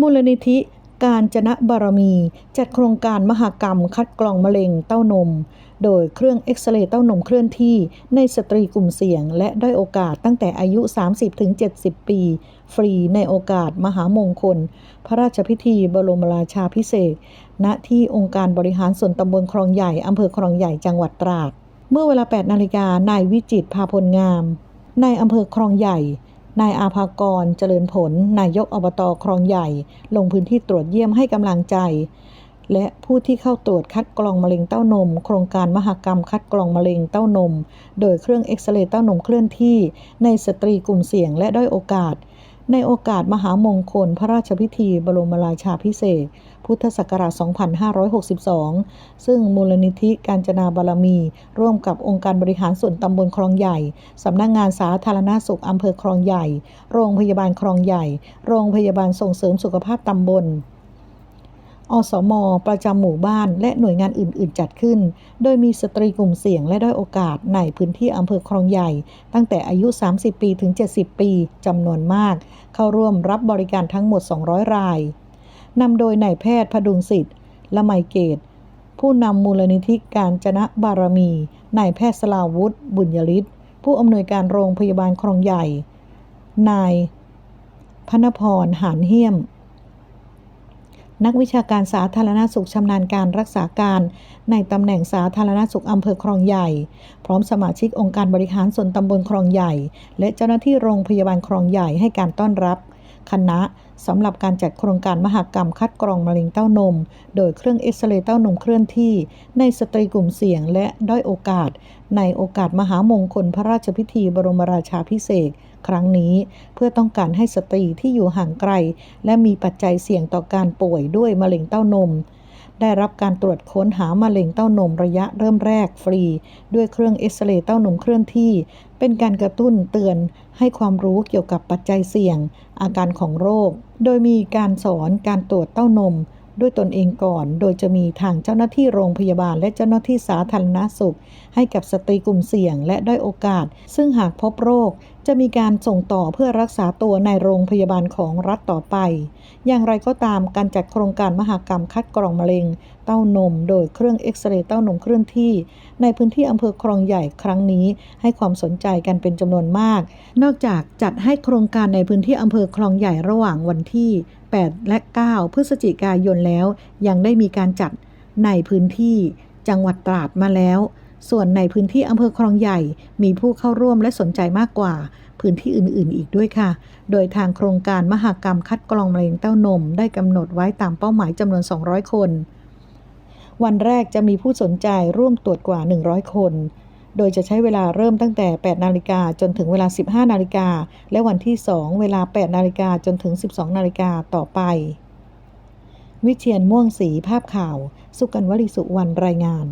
มูลนิธิการจนะบารมี จัดโครงการมหกรรมคัดกรองมะเร็งเต้านม โดยเครื่องเอ็กซเรย์เต้านมเคลื่อนที่ในสตรีกลุ่มเสี่ยง และด้อยโอกาสตั้งแต่อายุ 30-70 ปี ฟรีในโอกาสมหามงคล พระราชพิธีบรมราชาพิเศษณที่องค์การบริหารส่วนตำบลคลองใหญ่ อำเภอคลองใหญ่จังหวัดตราด เมื่อเวลา 8 นาฬิกานายวิจิตพาพลงามนายอำเภอคลองใหญ่ นายอาภากรเจริญผล นายกอบตอคลองใหญ่ ลงพื้นที่ตรวจเยี่ยมให้กำลังใจ และผู้ที่เข้าตรวจคัดกรองมะเร็งเต้านม โครงการมหกรรมคัดกรองมะเร็งเต้านม โดยเครื่องเอ็กซเรย์เต้านมเคลื่อนที่ ในสตรีกลุ่มเสี่ยงและด้อยโอกาส ในโอกาสมหามงคลพระราชพิธีบรมราชาพิเศษ พุทธศักราช 2562 ซึ่งมูลนิธิการจนาบารมี ร่วมกับองค์การบริหารส่วนตำบลคลองใหญ่ สำนักงงานสาธารณาสุขอำเภอคลองใหญ่ โรงพยาบาลคลองใหญ่ โรงพยาบาลส่งเสริมสุขภาพตำบล อสม ประจำหมู่บ้าน และหน่วยงานอื่น ๆ จัดขึ้น โดยมีสตรีกลุ่มเสี่ยงและด้อยโอกาสในพื้นที่อำเภอคลองใหญ่ ตั้งแต่อายุ 30 ปีถึง 70 ปีจำนวนมาก เข้าร่วมรับบริการทั้งหมด 200 ราย นำโดยนายแพทย์พดุงสิทธิ์ละไมเกต ผู้นำมูลนิธิการจนะบารมี นายแพทย์สลาวุฒิบุญยฤทธิ์ผู้อำนวยการโรงพยาบาลคลองใหญ่ นายพนพรหานเฮี้ยม นักวิชาการสาธารณสุขชำนาญการรักษาการ ในตำแหน่งสาธารณสุขอำเภอคลองใหญ่ พร้อมสมาชิกองค์การบริหารส่วนตำบลคลองใหญ่ และเจ้าหน้าที่โรงพยาบาลคลองใหญ่ให้การต้อนรับ คณะสำหรับการจัดโครงการมหกรรมคัดกรองมะเร็งเต้านม โดยเครื่องเอ็กซเรย์เต้านมเคลื่อนที่ ในสตรีกลุ่มเสี่ยงและด้อยโอกาส ในโอกาสมหามงคลพระราชพิธีบรมราชาพิเศษ ครั้งนี้ เพื่อต้องการให้สตรีที่อยู่ห่างไกล และมีปัจจัยเสี่ยงต่อการป่วยด้วยมะเร็งเต้านม ได้รับการตรวจค้นหามะเร็งเต้านมระยะเริ่มแรกฟรี ด้วยเครื่องเอ็กซเรย์เต้านมเคลื่อนที่ เป็นการกระตุ้นเตือนให้ความรู้เกี่ยวกับปัจจัยเสี่ยง อาการของโรค โดยมีการสอนการตรวจเต้านม ด้วยตนเองก่อน โดยจะมีทางเจ้าหน้าที่โรงพยาบาล และเจ้าหน้าที่สาธารณสุข ให้กับสตรีกลุ่มเสี่ยงและด้อยโอกาส ซึ่งหากพบโรค จะมีการส่งต่อเพื่อรักษาตัวในโรงพยาบาลของรัฐต่อไป อย่างไรก็ตามการจัดโครงการมหากรรมคัดกรองมะเร็ง เต้านม โดยเครื่องเอ็กซเรย์เต้านมเคลื่อนที่ ในพื้นที่อำเภอคลองใหญ่ครั้งนี้ ให้ความสนใจกันเป็นจำนวนมาก นอกจากจัดให้โครงการในพื้นที่อำเภอคลองใหญ่ระหว่างวันที่ 8 และ 9 พฤศจิกายนแล้ว ยังได้มีการจัดในพื้นที่จังหวัดตราดมาแล้ว ส่วนในพื้นที่อำเภอคลองใหญ่ มีผู้เข้าร่วมและสนใจมากกว่าพื้นที่อื่น ๆ อีกด้วยค่ะ โดยทางโครงการมหกรรมคัดกรองมะเร็งเต้านม ได้กำหนดไว้ตามเป้าหมายจำนวน 200 คน วันแรกจะมีผู้สนใจร่วมตรวจกว่า 100 คน โดยจะใช้เวลาเริ่มตั้งแต่ 8 นาฬิกาจนถึงเวลา 15 นาฬิกา และวันที่ 2 เวลา 8 นาฬิกาจนถึง 12 นาฬิกาต่อไป วิเชียนม่วงสีภาพข่าว สุกันวลิสุวรรณรายงาน